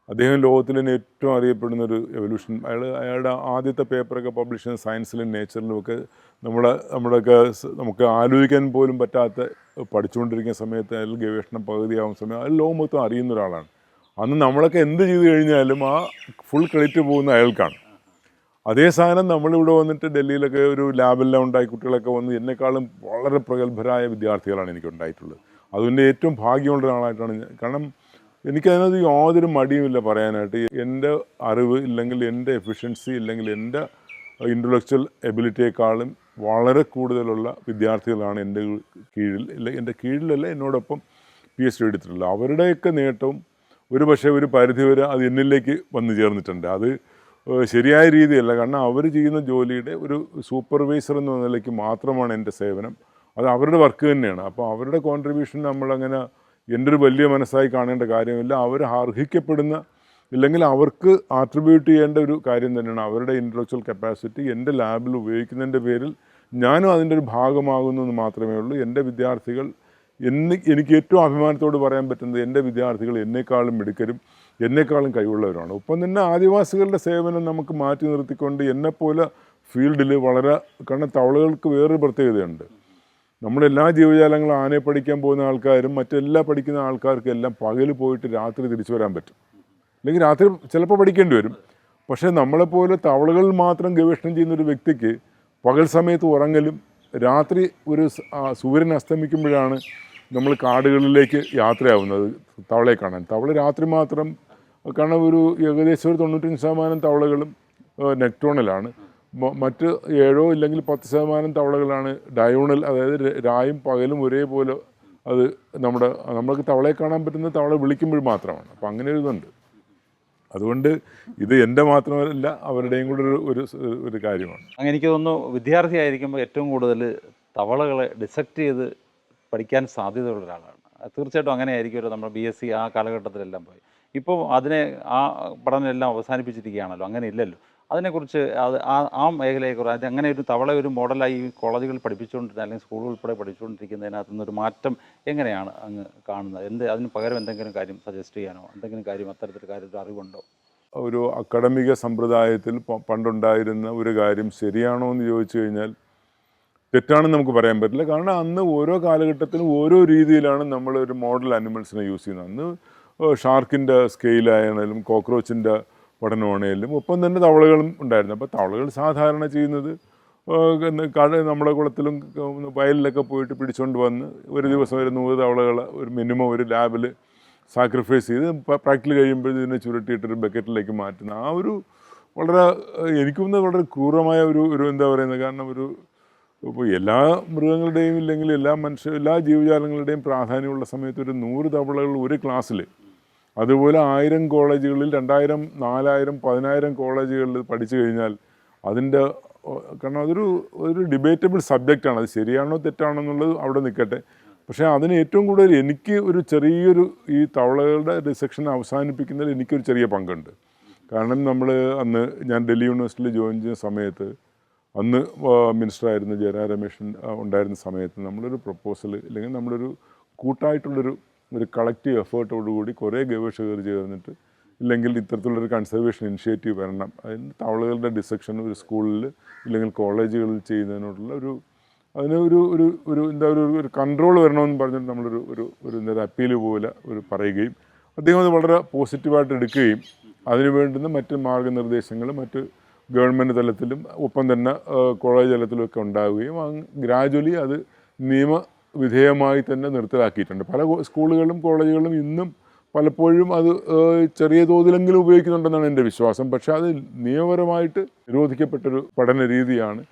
അദ്ദേഹം ലോകത്തിൽ തന്നെ ഏറ്റവും അറിയപ്പെടുന്ന ഒരു എവല്യൂഷൻ അയാൾ അയാളുടെ ആദ്യത്തെ പേപ്പറൊക്കെ പബ്ലിഷ് ചെയ്യുന്ന സയൻസിലും നേച്ചറിലും ഒക്കെ നമ്മുടെ നമ്മുടെയൊക്കെ നമുക്ക് ആലോചിക്കാൻ പോലും പറ്റാത്ത പഠിച്ചുകൊണ്ടിരിക്കുന്ന സമയത്ത് അയാൾ ഗവേഷണം പകുതിയാവുന്ന സമയം അയാൾ ലോകം മൊത്തം അറിയുന്ന ഒരാളാണ്. അന്ന് നമ്മളൊക്കെ എന്ത് ചെയ്തു കഴിഞ്ഞാലും ആ ഫുൾ ക്രെഡിറ്റ് പോകുന്ന അയാൾക്കാണ്. അതേ സാധനം നമ്മളിവിടെ വന്നിട്ട് ഡൽഹിയിലൊക്കെ ഒരു ലാബെല്ലാം ഉണ്ടായി കുട്ടികളൊക്കെ വന്ന് എന്നെക്കാളും വളരെ പ്രഗത്ഭരായ വിദ്യാർത്ഥികളാണ് എനിക്ക് ഉണ്ടായിട്ടുള്ളത് അതുകൊണ്ട് ഏറ്റവും ഭാഗ്യമുള്ള ഒരാളായിട്ടാണ് കാരണം എനിക്കതിനകത്ത് യാതൊരു മടിയുമില്ല പറയാനായിട്ട്. എന്റെ അറിവ് ഇല്ലെങ്കിൽ എന്റെ എഫിഷ്യൻസി ഇല്ലെങ്കിൽ എന്റെ ഇന്റലക്ച്വൽ എബിലിറ്റിയെക്കാളും വളരെ കൂടുതലുള്ള വിദ്യാർത്ഥികളാണ് എന്റെ കീഴിൽ ഇല്ല എന്റെ കീഴിലല്ല എന്നോടൊപ്പം പി എച്ച് ഡി എടുത്തിട്ടുള്ളത്. അവരുടെയൊക്കെ നേട്ടവും ഒരു പക്ഷേ ഒരു പരിധിവരെ അത് എന്നിലേക്ക് വന്നു ചേർന്നിട്ടുണ്ട്. അത് ശരിയായ രീതിയല്ല. കാരണം അവർ ചെയ്യുന്ന ജോലിയുടെ ഒരു സൂപ്പർവൈസർ എന്ന നിലയ്ക്ക് മാത്രമാണ് എന്റെ സേവനം. അത് അവരുടെ വർക്ക് തന്നെയാണ്. അപ്പോൾ അവരുടെ കോൺട്രിബ്യൂഷൻ നമ്മളങ്ങനെ എന്റെ ഒരു വലിയ മനസ്സായി കാണേണ്ട കാര്യമില്ല. അവർ അർഹിക്കപ്പെടുന്ന ഇല്ലെങ്കിൽ അവർക്ക് ആട്രിബ്യൂട്ട് ചെയ്യേണ്ട ഒരു കാര്യം തന്നെയാണ്. അവരുടെ ഇന്റലക്ച്വൽ കപ്പാസിറ്റി എന്റെ ലാബിൽ ഉപയോഗിക്കുന്നതിന്റെ പേരിൽ ഞാനും അതിന്റെ ഒരു ഭാഗമാകുന്നു എന്ന് മാത്രമേ ഉള്ളൂ. എന്റെ വിദ്യാർത്ഥികൾ എന്നെ എനിക്ക് ഏറ്റവും അഭിമാനത്തോട് പറയാൻ പറ്റുന്നത് എന്റെ വിദ്യാർത്ഥികൾ എന്നെക്കാളും മിടുക്കരും എന്നെക്കാളും കഴിവുള്ളവരാണ്. ഒപ്പം തന്നെ ആദിവാസികളുടെ സേവനം നമുക്ക് മാറ്റി നിർത്തിക്കൊണ്ട് എന്നെപ്പോലെ ഫീൽഡിൽ വളരെ കാരണം തവളകൾക്ക് വേറൊരു പ്രത്യേകതയുണ്ട്. നമ്മളെല്ലാ ജീവജാലങ്ങളും ആനയെ പഠിക്കാൻ പോകുന്ന ആൾക്കാരും മറ്റെല്ലാ പഠിക്കുന്ന ആൾക്കാർക്കും എല്ലാം പകൽ പോയിട്ട് രാത്രി തിരിച്ചു വരാൻ പറ്റും. അല്ലെങ്കിൽ രാത്രി ചിലപ്പോൾ പഠിക്കേണ്ടി വരും. പക്ഷേ നമ്മളെപ്പോലെ തവളകൾ മാത്രം ഗവേഷണം ചെയ്യുന്ന ഒരു വ്യക്തിക്ക് പകൽ സമയത്ത് ഉറങ്ങലും രാത്രി ഒരു സൂര്യൻ അസ്തമിക്കുമ്പോഴാണ് നമ്മൾ കാടുകളിലേക്ക് യാത്രയാവുന്നത് തവളയെ കാണാൻ. തവള രാത്രി മാത്രം കാരണം ഒരു ഏകദേശം ഒരു തൊണ്ണൂറ്റഞ്ച് ശതമാനം തവളകളും നെക്ടോണലാണ്. മറ്റ് ഏഴോ ഇല്ലെങ്കിൽ പത്ത് ശതമാനം തവളകളാണ് ഡയോണൽ അതായത് രായും പകലും ഒരേപോലെ അത് നമ്മുടെ നമ്മൾക്ക് തവളയെ കാണാൻ പറ്റുന്ന തവള വിളിക്കുമ്പോൾ മാത്രമാണ്. അപ്പോൾ അങ്ങനെ ഒരു ഇതുണ്ട്. അതുകൊണ്ട് ഇത് എന്റെ മാത്രമല്ല അവരുടെയും കൂടെ ഒരു ഒരു കാര്യമാണ്. എനിക്ക് തോന്നുന്നു വിദ്യാർത്ഥിയായിരിക്കുമ്പോൾ ഏറ്റവും കൂടുതൽ തവളകളെ ഡിസക്റ്റ് ചെയ്ത് പഠിക്കാൻ സാധ്യതയുള്ള ഒരാളാണ്. തീർച്ചയായിട്ടും അങ്ങനെ ആയിരിക്കുമല്ലോ നമ്മൾ ബി എസ് സി ആ കാലഘട്ടത്തിലെല്ലാം പോയി. ഇപ്പോൾ അതിനെ ആ പഠനമെല്ലാം അവസാനിപ്പിച്ചിരിക്കുകയാണല്ലോ അങ്ങനെ ഇല്ലല്ലോ അതിനെക്കുറിച്ച് അത് ആ ആ മേഖലയെക്കുറിച്ച് അത് അങ്ങനെ ഒരു തവള ഒരു മോഡലായി ഈ കോളേജുകളിൽ പഠിപ്പിച്ചുകൊണ്ടിരുന്ന അല്ലെങ്കിൽ സ്കൂൾ ഉൾപ്പെടെ പഠിച്ചുകൊണ്ടിരിക്കുന്നതിനകത്ത് നിന്നൊരു മാറ്റം എങ്ങനെയാണ് അങ്ങ് കാണുന്നത്? എന്ത് അതിന് പകരം എന്തെങ്കിലും കാര്യം സജസ്റ്റ് ചെയ്യാനോ? എന്തെങ്കിലും കാര്യം അത്തരത്തിൽ കാര്യത്തിൽ അറിവുണ്ടോ? ഒരു അക്കാഡമിക സമ്പ്രദായത്തിൽ പണ്ടുണ്ടായിരുന്ന ഒരു കാര്യം ശരിയാണോ എന്ന് ചോദിച്ചു കഴിഞ്ഞാൽ തെറ്റാണെന്ന് നമുക്ക് പറയാൻ പറ്റില്ല. കാരണം അന്ന് ഓരോ കാലഘട്ടത്തിലും ഓരോ രീതിയിലാണ് നമ്മൾ ഒരു മോഡൽ അനിമൽസിനെ യൂസ് ചെയ്യുന്നത്. അന്ന് ഷാർക്കിന്റെ സ്കെയിലായാലും കോക്രോച്ചിന്റെ പഠനമാണേലും ഒപ്പം തന്നെ തവളകളും ഉണ്ടായിരുന്നു. അപ്പോൾ തവളകൾ സാധാരണ ചെയ്യുന്നത് കട നമ്മുടെ കുളത്തിലും വയലിലൊക്കെ പോയിട്ട് പിടിച്ചുകൊണ്ട് വന്ന് ഒരു ദിവസം ഒരു നൂറ് തവളകൾ ഒരു മിനിമം ഒരു ലാബിൽ സാക്രിഫൈസ് ചെയ്ത് പ്രാക്ടിൽ കഴിയുമ്പോൾ ഇതിനെ ചുരുട്ടിയിട്ടൊരു ബക്കറ്റിലേക്ക് മാറ്റുന്ന ആ ഒരു വളരെ എനിക്കും വളരെ ക്രൂരമായ ഒരു ഒരു എന്താ പറയുന്നത്? കാരണം ഒരു ഇപ്പോൾ എല്ലാ മൃഗങ്ങളുടെയും ഇല്ലെങ്കിൽ എല്ലാ മനുഷ്യ എല്ലാ ജീവജാലങ്ങളുടെയും പ്രാധാന്യമുള്ള സമയത്ത് ഒരു നൂറ് തവളകൾ ഒരു ക്ലാസ്സിൽ അതുപോലെ ആയിരം കോളേജുകളിൽ രണ്ടായിരം നാലായിരം പതിനായിരം കോളേജുകളിൽ പഠിച്ചു കഴിഞ്ഞാൽ അതിന്റെ കാരണം അതൊരു ഒരു ഡിബേറ്റബിൾ സബ്ജക്റ്റാണ് അത് ശരിയാണോ തെറ്റാണോ എന്നുള്ളത് അവിടെ നിൽക്കട്ടെ. പക്ഷേ അതിന് ഏറ്റവും കൂടുതൽ എനിക്ക് ഒരു ചെറിയൊരു ഈ തവളകളുടെ ഡിസെക്ഷൻ അവസാനിപ്പിക്കുന്നതിൽ എനിക്കൊരു ചെറിയ പങ്കുണ്ട്. കാരണം നമ്മൾ അന്ന് ഞാൻ ഡൽഹി യൂണിവേഴ്സിറ്റിയിൽ ജോയിൻ ചെയ്യുന്ന സമയത്ത് അന്ന് മിനിസ്റ്ററായിരുന്ന ജയരാ രമേശൻ ഉണ്ടായിരുന്ന സമയത്ത് നമ്മളൊരു പ്രപ്പോസൽ അല്ലെങ്കിൽ നമ്മളൊരു കൂട്ടായിട്ടുള്ളൊരു ഒരു കളക്റ്റീവ് എഫേർട്ടോടുകൂടി കുറേ ഗവേഷകർ ചേർന്നിട്ട് ഇല്ലെങ്കിൽ ഇത്തരത്തിലുള്ളൊരു കൺസർവേഷൻ ഇനിഷ്യേറ്റീവ് വരണം. അതിന് തവളകളുടെ ഡിസക്ഷൻ ഒരു സ്കൂളിൽ ഇല്ലെങ്കിൽ കോളേജുകളിൽ ചെയ്യുന്നതിനോടുള്ള ഒരു അതിന് ഒരു ഒരു ഒരു എന്താ ഒരു ഒരു കൺട്രോൾ വരണമെന്ന് പറഞ്ഞിട്ട് നമ്മളൊരു ഒരു ഒരു എന്താ അപ്പീൽ പോലെ ഒരു പറയുകയും അദ്ദേഹം അത് വളരെ പോസിറ്റീവായിട്ട് എടുക്കുകയും അതിന് വേണ്ടുന്ന മറ്റ് മാർഗനിർദ്ദേശങ്ങൾ മറ്റ് ഗവൺമെന്റ് തലത്തിലും ഒപ്പം തന്നെ കോളേജ് തലത്തിലും ഒക്കെ ഉണ്ടാവുകയും ഗ്രാജുവലി അത് നിയമവിധേയമായി തന്നെ നിർത്തലാക്കിയിട്ടുണ്ട്. പല സ്കൂളുകളിലും കോളേജുകളിലും കോളേജുകളും ഇന്നും പലപ്പോഴും അത് ചെറിയ തോതിലെങ്കിലും ഉപയോഗിക്കുന്നുണ്ടെന്നാണ് എന്റെ വിശ്വാസം. പക്ഷേ അത് നിയമപരമായിട്ട് നിരോധിക്കപ്പെട്ടൊരു പഠന രീതിയാണ്.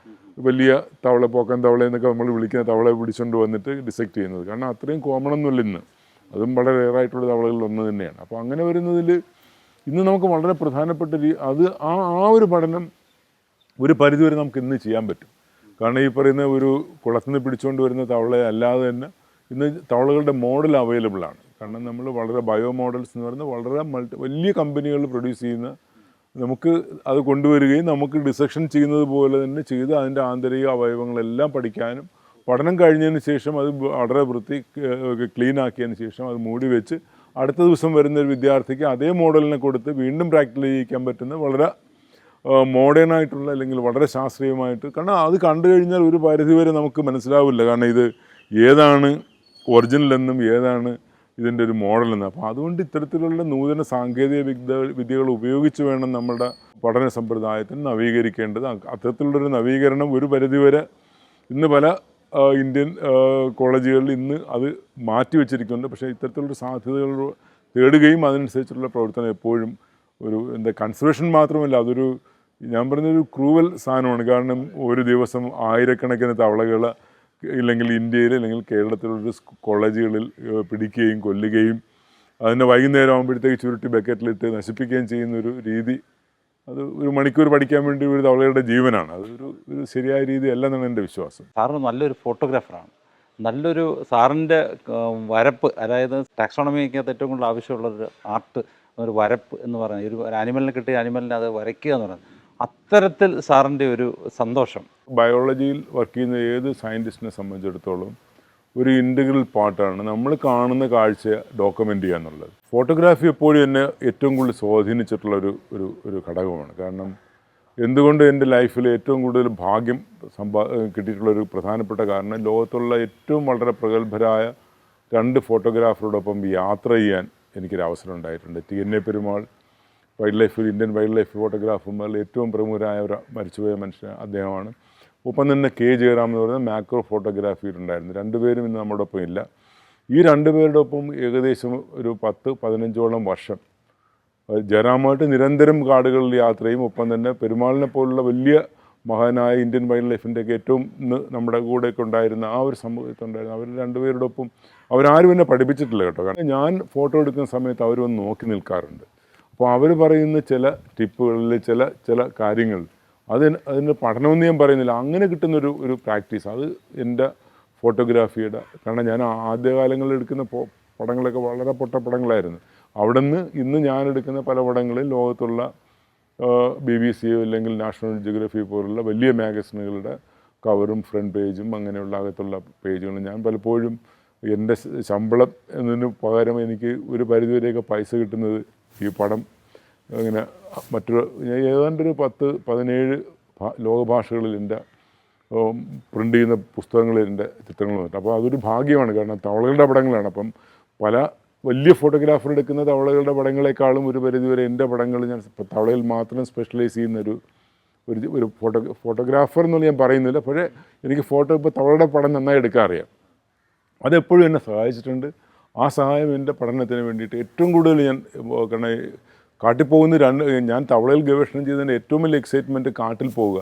വലിയ തവള പോക്കൻ തവള എന്നൊക്കെ നമ്മൾ വിളിക്കുന്ന തവള പിടിച്ചുകൊണ്ട് വന്നിട്ട് ഡിസെക്ട് ചെയ്യുന്നത്. കാരണം അത്രയും കോമൺ ഒന്നുമില്ല ഇന്ന്. അതും വളരെ റെയറായിട്ടുള്ള തവളകളിൽ ഒന്ന് തന്നെയാണ്. അപ്പോൾ അങ്ങനെ വരുന്നതിൽ ഇന്ന് നമുക്ക് വളരെ പ്രധാനപ്പെട്ട രീ അത് ആ ആ ഒരു പഠനം ഒരു പരിധിവരെ നമുക്ക് ഇന്ന് ചെയ്യാൻ പറ്റും. കാരണം ഈ പറയുന്ന ഒരു കുളത്തിൽ നിന്ന് പിടിച്ചുകൊണ്ട് വരുന്ന തവളയെ അല്ലാതെ തന്നെ ഇന്ന് തവളകളുടെ മോഡൽ അവൈലബിൾ ആണ്. കാരണം നമ്മൾ വളരെ ബയോ മോഡൽസ് എന്ന് പറയുന്നത് വളരെ മൾട്ടി വലിയ കമ്പനികൾ പ്രൊഡ്യൂസ് ചെയ്യുന്ന നമുക്ക് അത് കൊണ്ടുവരികയും നമുക്ക് ഡിസക്ഷൻ ചെയ്യുന്നത് പോലെ തന്നെ ചെയ്ത് അതിന്റെ ആന്തരിക അവയവങ്ങളെല്ലാം പഠിക്കാനും പഠനം കഴിഞ്ഞതിന് ശേഷം അത് വളരെ വൃത്തി ക്ലീൻ ആക്കിയതിന് ശേഷം അത് മൂടി വെച്ച് അടുത്ത ദിവസം വരുന്ന ഒരു വിദ്യാർത്ഥിക്ക് അതേ മോഡലിനെ കൊടുത്ത് വീണ്ടും പ്രാക്ടിക്കൽ ചെയ്യിക്കാൻ പറ്റുന്ന വളരെ മോഡേൺ ആയിട്ടുള്ള അല്ലെങ്കിൽ വളരെ ശാസ്ത്രീയമായിട്ട്. കാരണം അത് കണ്ടു കഴിഞ്ഞാൽ ഒരു പരിധിവരെ നമുക്ക് മനസ്സിലാവില്ല. കാരണം ഇത് ഏതാണ് ഒറിജിനൽ എന്നും ഏതാണ് ഇതിന്റെ ഒരു മോഡൽ എന്ന്. അപ്പോൾ അതുകൊണ്ട് ഇത്തരത്തിലുള്ള നൂതന സാങ്കേതിക വിദ്യ വിദ്യകൾ ഉപയോഗിച്ച് വേണം നമ്മുടെ പഠന സമ്പ്രദായത്തിന് നവീകരിക്കേണ്ടത്. അത്തരത്തിലുള്ളൊരു നവീകരണം ഒരു പരിധിവരെ ഇന്ന് പല ഇന്ത്യൻ കോളേജുകളിൽ ഇന്ന് അത് മാറ്റി വെച്ചിരിക്കുന്നുണ്ട്. പക്ഷേ ഇത്തരത്തിലുള്ള സാധ്യതകൾ തേടുകയും അതിനനുസരിച്ചുള്ള പ്രവർത്തനം എപ്പോഴും ഒരു എന്താ കൺസർവേഷൻ മാത്രമല്ല അതൊരു ഞാൻ പറഞ്ഞൊരു ക്രൂവൽ സാധനമാണ്. കാരണം ഒരു ദിവസം ആയിരക്കണക്കിന് തവളകൾ ഇല്ലെങ്കിൽ ഇന്ത്യയിൽ അല്ലെങ്കിൽ കേരളത്തിലുള്ള സ്കൂ- കോളേജുകളിൽ പിടിക്കുകയും കൊല്ലുകയും അതിനെ വൈകുന്നേരം ആകുമ്പോഴത്തേക്ക് ചുരുട്ടി ബക്കറ്റിലിട്ട് നശിപ്പിക്കുകയും ചെയ്യുന്നൊരു രീതി അത് ഒരു മണിക്കൂർ പഠിക്കാൻ വേണ്ടി ഒരു തവളയുടെ ജീവനാണ്. അതൊരു ഒരു ശരിയായ രീതി അല്ലെന്നാണ് എന്റെ വിശ്വാസം. സാറിന് നല്ലൊരു ഫോട്ടോഗ്രാഫറാണ്. നല്ലൊരു സാറിന്റെ വരപ്പ് അതായത് ടാക്സോണമിക്കകത്ത് ഏറ്റവും കൂടുതൽ ആവശ്യമുള്ളൊരു ആർട്ട് ഒരു വരപ്പ് എന്ന് പറയുന്നത് ഒരു ഒരു ആനിമലിനെ കിട്ടിയ ആനിമലിനെ അത് വരയ്ക്കുക എന്ന് പറയുന്നത് അത്തരത്തിൽ സാറിന്റെ ഒരു സന്തോഷം. ബയോളജിയിൽ വർക്ക് ചെയ്യുന്ന ഏത് സയന്റിസ്റ്റിനെ സംബന്ധിച്ചിടത്തോളം ഒരു ഇന്റഗ്രൽ പാർട്ടാണ് നമ്മൾ കാണുന്ന കാഴ്ച ഡോക്യുമെന്റ് ചെയ്യുക എന്നുള്ളത്. ഫോട്ടോഗ്രാഫി എപ്പോഴും എന്നെ ഏറ്റവും കൂടുതൽ സ്വാധീനിച്ചിട്ടുള്ള ഒരു ഒരു ഒരു ഘടകമാണ്. കാരണം എന്തുകൊണ്ട് എന്റെ ലൈഫിൽ ഏറ്റവും കൂടുതൽ ഭാഗ്യം സമ്പാ കിട്ടിയിട്ടുള്ള ഒരു പ്രധാനപ്പെട്ട കാരണം ലോകത്തുള്ള ഏറ്റവും വളരെ പ്രഗത്ഭരായ രണ്ട് ഫോട്ടോഗ്രാഫറോടൊപ്പം യാത്ര ചെയ്യാൻ എനിക്കൊരു അവസരം ഉണ്ടായിട്ടുണ്ട്. T N A Perumal wild ലൈഫിൽ ഇന്ത്യൻ വൈൽഡ് ലൈഫ് ഫോട്ടോഗ്രാഫർമാരിൽ ഏറ്റവും പ്രമുഖരായ ഒരു മരിച്ചുപോയ മനുഷ്യൻ അദ്ദേഹമാണ്. ഒപ്പം തന്നെ കെ ജയറാം എന്ന് പറയുന്ന മാക്രോ ഫോട്ടോഗ്രാഫിയിലുണ്ടായിരുന്നു രണ്ടുപേരും ഇന്ന് നമ്മുടെ ഒപ്പം ഇല്ല. ഈ രണ്ടുപേരുടെ ഒപ്പം ഏകദേശം ഒരു പത്ത് പതിനഞ്ചോളം വർഷം. ജയറാമായിട്ട് നിരന്തരം കാടുകളിൽ യാത്രയും ഒപ്പം തന്നെ പെരുമാളിനെ പോലുള്ള വലിയ മഹാനായ ഇന്ത്യൻ വൈൽഡ് ലൈഫിന്റെയൊക്കെ ഏറ്റവും ഇന്ന് നമ്മുടെ കൂടെയൊക്കെ ഉണ്ടായിരുന്ന ആ ഒരു സമൂഹത്തുണ്ടായിരുന്ന അവർ രണ്ടുപേരുടെ ഒപ്പം അവരാരും എന്നെ പഠിപ്പിച്ചിട്ടില്ല കേട്ടോ. കാരണം ഞാൻ ഫോട്ടോ എടുക്കുന്ന സമയത്ത് അവർ വന്ന് നോക്കി നിൽക്കാറുണ്ട്. അപ്പോൾ അവർ പറയുന്ന ചില ടിപ്പുകളിൽ ചില ചില കാര്യങ്ങൾ അതിന് അതിന്റെ പഠനമൊന്നും ഞാൻ പറയുന്നില്ല. അങ്ങനെ കിട്ടുന്നൊരു ഒരു പ്രാക്ടീസ്. അത് എന്റെ ഫോട്ടോഗ്രാഫിയുടെ കാരണം ഞാൻ ആദ്യകാലങ്ങളിൽ എടുക്കുന്ന പടങ്ങളൊക്കെ വളരെ പൊട്ട പടങ്ങളായിരുന്നു. അവിടെ നിന്ന് ഇന്ന് ഞാൻ എടുക്കുന്ന പല പടങ്ങളിൽ ലോകത്തുള്ള ബി ബി സി അല്ലെങ്കിൽ നാഷണൽ ജിയോഗ്രഫി പോലുള്ള വലിയ മാഗസിനുകളുടെ കവറും ഫ്രണ്ട് പേജും അങ്ങനെയുള്ള അകത്തുള്ള പേജുകളും ഞാൻ പലപ്പോഴും എന്റെ ശമ്പളം എന്നതിന് പകരം എനിക്ക് ഒരു പരിധിവരെയൊക്കെ പൈസ കിട്ടുന്നത് ഈ പടം ഇങ്ങനെ മറ്റൊരു ഞാൻ ഏതാണ്ട് ഒരു പത്ത് പതിനേഴ് ലോകഭാഷകളിൽ എന്റെ പ്രിന്റ് ചെയ്യുന്ന പുസ്തകങ്ങളിൽ എന്റെ ചിത്രങ്ങൾ വന്നിട്ട് അപ്പോൾ അതൊരു ഭാഗ്യമാണ്. കാരണം തവളകളുടെ പടങ്ങളാണ്. അപ്പം പല വലിയ ഫോട്ടോഗ്രാഫർ എടുക്കുന്ന തവളകളുടെ പടങ്ങളെക്കാളും ഒരു പരിധിവരെ എന്റെ പടങ്ങൾ ഞാൻ തവളയിൽ മാത്രം സ്പെഷ്യലൈസ് ചെയ്യുന്ന ഒരു ഒരു ഫോട്ടോ ഫോട്ടോഗ്രാഫർ എന്നുള്ള ഞാൻ പറയുന്നില്ല. പക്ഷേ എനിക്ക് ഫോട്ടോ ഇപ്പോൾ തവളയുടെ പടം നന്നായി എടുക്കാൻ അറിയാം. അതെപ്പോഴും എന്നെ സഹായിച്ചിട്ടുണ്ട്. ആ സഹായം എന്റെ പഠനത്തിന് വേണ്ടിയിട്ട് ഏറ്റവും കൂടുതൽ ഞാൻ കാരണം കാട്ടിൽ പോകുന്ന രണ്ട് ഞാൻ തവളയിൽ ഗവേഷണം ചെയ്തതിന്റെ ഏറ്റവും വലിയ എക്സൈറ്റ്മെന്റ് കാട്ടിൽ പോവുക.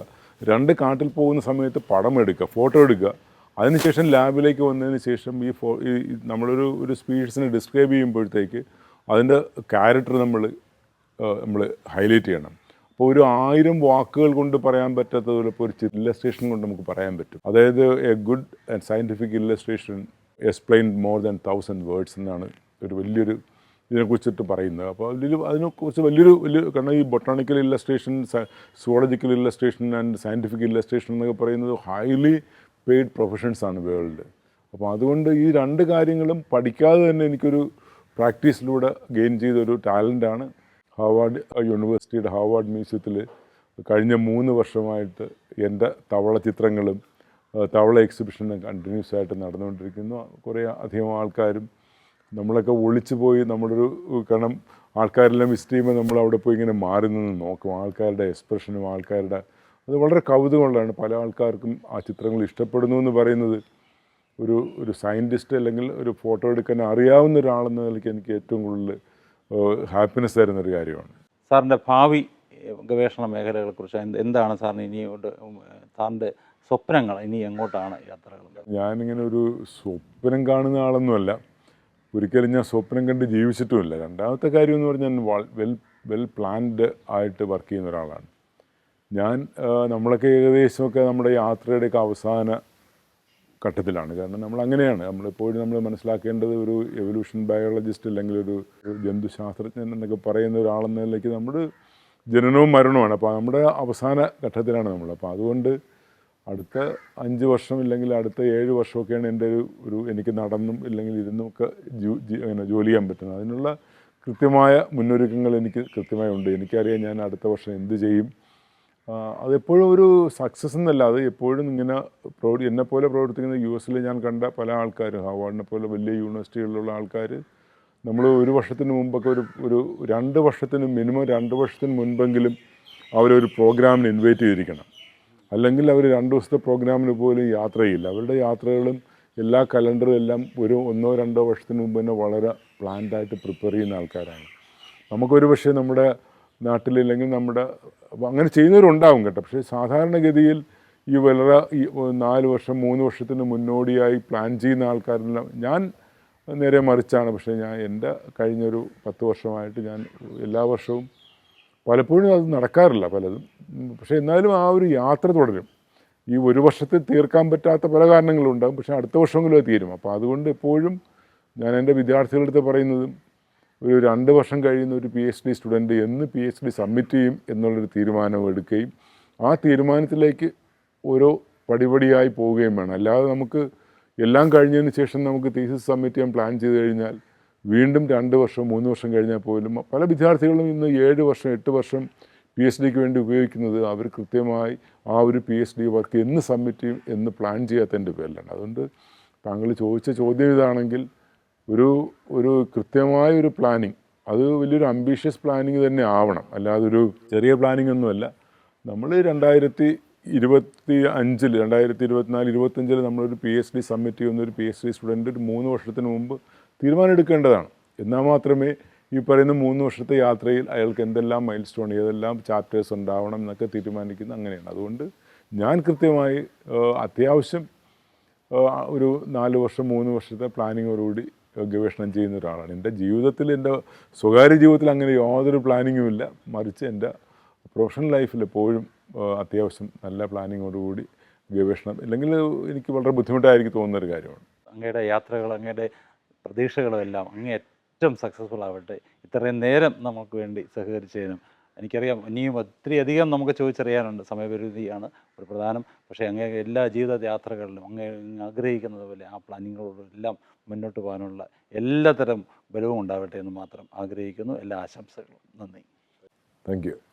രണ്ട് കാട്ടിൽ പോകുന്ന സമയത്ത് പടം എടുക്കുക ഫോട്ടോ എടുക്കുക. അതിനുശേഷം ലാബിലേക്ക് വന്നതിന് ശേഷം ഈ ഫോ ഈ നമ്മളൊരു ഒരു സ്പീഷീസിനെ ഡിസ്ക്രൈബ് ചെയ്യുമ്പോഴത്തേക്ക് അതിന്റെ ക്യാരക്ടർ നമ്മൾ നമ്മൾ ഹൈലൈറ്റ് ചെയ്യണം. അപ്പോൾ ഒരു ആയിരം വാക്കുകൾ കൊണ്ട് പറയാൻ പറ്റാത്തതുപോലെ ഇപ്പോൾ ഒരു ഇല്ലസ്ട്രേഷൻ കൊണ്ട് നമുക്ക് പറയാൻ പറ്റും. അതായത് a good and scientific illustration explain more than thousand words എന്നാണ് ഒരു വലിയൊരു ഇതിനെക്കുറിച്ചിട്ട് പറയുന്നത്. അപ്പോൾ അതിൽ അതിനെക്കുറിച്ച് വലിയൊരു വലിയ കാരണം ഈ botanical illustration zoological illustration and scientific illustration എന്നൊക്കെ പറയുന്നത് ഹൈലി പെയ്ഡ് ആണ് വേൾഡ്. അപ്പോൾ അതുകൊണ്ട് ഈ രണ്ട് കാര്യങ്ങളും പഠിക്കാതെ തന്നെ എനിക്കൊരു പ്രാക്ടീസിലൂടെ ഗെയിൻ ചെയ്തൊരു ടാലന്റാണ് ഹാവാർഡ് യൂണിവേഴ്സിറ്റിയുടെ ഹാവാർഡ് മ്യൂസിയത്തിൽ കഴിഞ്ഞ മൂന്ന് വർഷമായിട്ട് എന്റെ തവള ചിത്രങ്ങളും തവള എക്സിബിഷനും കണ്ടിന്യൂസ് ആയിട്ട് നടന്നുകൊണ്ടിരിക്കുന്നു. കുറേ അധികം ആൾക്കാരും നമ്മളൊക്കെ ഒളിച്ചു പോയി നമ്മളൊരു കാരണം ആൾക്കാരെല്ലാം വിസിറ്റ് ചെയ്യുമ്പോൾ നമ്മൾ അവിടെ പോയി ഇങ്ങനെ മാറി നിന്ന് നോക്കും. ആൾക്കാരുടെ എക്സ്പ്രഷനും ആൾക്കാരുടെ അത് വളരെ കൗതുകമുള്ളതാണ്. പല ആൾക്കാർക്കും ആ ചിത്രങ്ങൾ ഇഷ്ടപ്പെടുന്നു എന്ന് പറയുന്നത് ഒരു ഒരു സയന്റിസ്റ്റ് അല്ലെങ്കിൽ ഒരു ഫോട്ടോ എടുക്കാൻ അറിയാവുന്ന ഒരാളെന്ന നിലയ്ക്ക് എനിക്ക് ഏറ്റവും കൂടുതൽ ഹാപ്പിനെസ് തരുന്നൊരു കാര്യമാണ്. സാറിന്റെ ഭാവി ഗവേഷണ മേഖലകളെക്കുറിച്ച് എന്ത് എന്താണ് സാറിന് ഇനിയോട്ട് സാറിന്റെ സ്വപ്നങ്ങൾ? ഇനി എങ്ങോട്ടാണ് യാത്രകൾ? ഞാനിങ്ങനെ ഒരു സ്വപ്നം കാണുന്ന ആളൊന്നുമല്ല. ഒരിക്കലും ഞാൻ സ്വപ്നം കണ്ട് ജീവിച്ചിട്ടുമില്ല. രണ്ടാമത്തെ കാര്യം എന്ന് പറഞ്ഞാൽ ഞാൻ വെൽ വെൽ പ്ലാൻഡ് ആയിട്ട് വർക്ക് ചെയ്യുന്ന ഒരാളാണ്. ഞാൻ നമ്മളൊക്കെ ഏകദേശമൊക്കെ നമ്മുടെ യാത്രയുടെയൊക്കെ അവസാന ഘട്ടത്തിലാണ്. കാരണം നമ്മൾ അങ്ങനെയാണ്. നമ്മളെപ്പോഴും നമ്മൾ മനസ്സിലാക്കേണ്ടത് ഒരു എവല്യൂഷൻ ബയോളജിസ്റ്റ് അല്ലെങ്കിൽ ഒരു ജന്തുശാസ്ത്രജ്ഞൻ എന്നൊക്കെ പറയുന്ന ഒരാളെന്ന നിലയ്ക്ക് നമ്മൾ ജനനവും മരണവുമാണ്. അപ്പോൾ നമ്മുടെ അവസാന ഘട്ടത്തിലാണ് നമ്മൾ. അപ്പോൾ അതുകൊണ്ട് അടുത്ത അഞ്ച് വർഷം ഇല്ലെങ്കിൽ അടുത്ത ഏഴ് വർഷമൊക്കെയാണ് എന്റെ ഒരു ഒരു എനിക്ക് നടന്നും ഇല്ലെങ്കിൽ ഇരുന്നും ഒക്കെ അങ്ങനെ ജോലി ചെയ്യാൻ പറ്റുന്നത്. അതിനുള്ള കൃത്യമായ മുന്നൊരുക്കങ്ങൾ എനിക്ക് കൃത്യമായി ഉണ്ട്. എനിക്കറിയാം ഞാൻ അടുത്ത വർഷം എന്ത് ചെയ്യും. അതെപ്പോഴും ഒരു സക്സസ് എന്നല്ല. അത് എപ്പോഴും ഇങ്ങനെ പ്രവർത്തി എന്നെപ്പോലെ പ്രവർത്തിക്കുന്ന യു എസിൽ ഞാൻ കണ്ട പല ആൾക്കാരും ഹവാഡിനെ പോലെ വലിയ യൂണിവേഴ്സിറ്റികളിലുള്ള ആൾക്കാർ നമ്മൾ ഒരു വർഷത്തിന് മുമ്പൊക്കെ ഒരു ഒരു രണ്ട് വർഷത്തിന് മിനിമം രണ്ട് വർഷത്തിന് മുൻപെങ്കിലും അവരൊരു പ്രോഗ്രാമിന് ഇൻവൈറ്റ് ചെയ്തിരിക്കണം. അല്ലെങ്കിൽ അവർ രണ്ട് ദിവസത്തെ പ്രോഗ്രാമിന് പോലും യാത്രയില്ല. അവരുടെ യാത്രകളും എല്ലാ കലണ്ടറും എല്ലാം ഒരു ഒന്നോ രണ്ടോ വർഷത്തിന് മുമ്പ് തന്നെ വളരെ പ്ലാൻഡായിട്ട് പ്രിപ്പയർ ചെയ്യുന്ന ആൾക്കാരാണ്. നമുക്കൊരു പക്ഷേ നമ്മുടെ നാട്ടിലില്ലെങ്കിൽ നമ്മുടെ അങ്ങനെ ചെയ്യുന്നവരുണ്ടാവും കേട്ടോ. പക്ഷേ സാധാരണഗതിയിൽ ഈ വളരെ ഈ നാല് വർഷം മൂന്ന് വർഷത്തിന് മുന്നോടിയായി പ്ലാൻ ചെയ്യുന്ന ആൾക്കാരെല്ലാം ഞാൻ നേരെ മറിച്ചാണ്. പക്ഷേ ഞാൻ എന്റെ കഴിഞ്ഞൊരു പത്ത് വർഷമായിട്ട് ഞാൻ എല്ലാ വർഷവും പലപ്പോഴും അത് നടക്കാറില്ല പലതും. പക്ഷേ എന്നാലും ആ ഒരു യാത്ര തുടരും. ഈ ഒരു വർഷത്തിൽ തീർക്കാൻ പറ്റാത്ത പല കാരണങ്ങളുണ്ടാകും. പക്ഷേ അടുത്ത വർഷമെങ്കിലും അത് തീരും. അപ്പോൾ അതുകൊണ്ട് എപ്പോഴും ഞാൻ എന്റെ വിദ്യാർത്ഥികളുടെ അടുത്ത് പറയുന്നതും ഒരു രണ്ട് വർഷം കഴിയുന്ന ഒരു പി എച്ച് ഡി സ്റ്റുഡന്റ് എന്ന് പി എച്ച് ഡി സബ്മിറ്റ് ചെയ്യും എന്നുള്ളൊരു തീരുമാനം എടുക്കുകയും ആ തീരുമാനത്തിലേക്ക് ഓരോ പടിപടിയായി പോവുകയും വേണം. അല്ലാതെ നമുക്ക് എല്ലാം കഴിഞ്ഞതിന് ശേഷം നമുക്ക് തീസിസ് സബ്മിറ്റ് ചെയ്യാൻ പ്ലാൻ ചെയ്ത് കഴിഞ്ഞാൽ വീണ്ടും രണ്ട് വർഷം മൂന്ന് വർഷം കഴിഞ്ഞാൽ പോലും പല വിദ്യാർത്ഥികളും ഇന്ന് ഏഴ് വർഷം എട്ട് വർഷം പി എച്ച് ഡിക്ക് വേണ്ടി ഉപയോഗിക്കുന്നത് അവർ കൃത്യമായി ആ ഒരു പി എച്ച് ഡി വർക്ക് എന്ന് സബ്മിറ്റ് ചെയ്യും എന്ന് പ്ലാൻ ചെയ്യാത്തതിന്റെ പേരിലാണ്. അതുകൊണ്ട് താങ്കൾ ചോദിച്ച ചോദ്യം ഇതാണെങ്കിൽ ഒരു ഒരു കൃത്യമായ ഒരു പ്ലാനിങ് അത് വലിയൊരു അംബീഷ്യസ് പ്ലാനിങ് തന്നെ ആവണം. അല്ലാതെ ഒരു ചെറിയ പ്ലാനിങ് ഒന്നുമല്ല നമ്മൾ രണ്ടായിരത്തി ഇരുപത്തി അഞ്ചിൽ രണ്ടായിരത്തി ഇരുപത്തിനാല് ഇരുപത്തഞ്ചിൽ നമ്മളൊരു പി എച്ച് ഡി സബ്മിറ്റ് ചെയ്യുന്ന ഒരു പി എച്ച് ഡി സ്റ്റുഡന്റ് ഒരു മൂന്ന് വർഷത്തിന് മുമ്പ് തീരുമാനം എടുക്കേണ്ടതാണ് എന്നാൽ മാത്രമേ ഈ പറയുന്ന മൂന്ന് വർഷത്തെ യാത്രയിൽ അയാൾക്ക് എന്തെല്ലാം മൈൽ സ്റ്റോൺ ഏതെല്ലാം ചാപ്റ്റേഴ്സ് ഉണ്ടാവണം എന്നൊക്കെ തീരുമാനിക്കുന്ന അങ്ങനെയാണ്. അതുകൊണ്ട് ഞാൻ കൃത്യമായി അത്യാവശ്യം ഒരു നാല് വർഷം മൂന്ന് വർഷത്തെ പ്ലാനിങ്ങോടുകൂടി ഗവേഷണം ചെയ്യുന്ന ഒരാളാണ്. എന്റെ ജീവിതത്തിൽ എന്റെ സ്വകാര്യ ജീവിതത്തിൽ അങ്ങനെ യാതൊരു പ്ലാനിങ്ങും ഇല്ല. മറിച്ച് എന്റെ പ്രൊഫഷണൽ ലൈഫിൽ എപ്പോഴും അത്യാവശ്യം നല്ല പ്ലാനിങ്ങോടുകൂടി ഗവേഷണം. അല്ലെങ്കിൽ എനിക്ക് വളരെ ബുദ്ധിമുട്ടായിരിക്കും തോന്നുന്ന ഒരു കാര്യമാണ്. അങ്ങയുടെ യാത്രകൾ അങ്ങയുടെ പ്രതീക്ഷകളും എല്ലാം അങ്ങ് ഏറ്റവും സക്സസ്ഫുൾ ആവട്ടെ. ഇത്രയും നേരം നമുക്ക് വേണ്ടി സഹകരിച്ചതിനും എനിക്കറിയാം ഇനിയും ഒത്തിരി അധികം നമുക്ക് ചോദിച്ചറിയാനുണ്ട്. സമയപരിധിയാണ് ഒരു പ്രധാനം. പക്ഷേ അങ്ങേ എല്ലാ ജീവിത യാത്രകളിലും അങ്ങേ ആഗ്രഹിക്കുന്നത് പോലെ ആ പ്ലാനിങ്ങുകളോടും എല്ലാം മുന്നോട്ട് പോകാനുള്ള എല്ലാത്തരം ബലവും ഉണ്ടാവട്ടെ എന്ന് മാത്രം ആഗ്രഹിക്കുന്നു. എല്ലാ ആശംസകളും. നന്ദി. താങ്ക്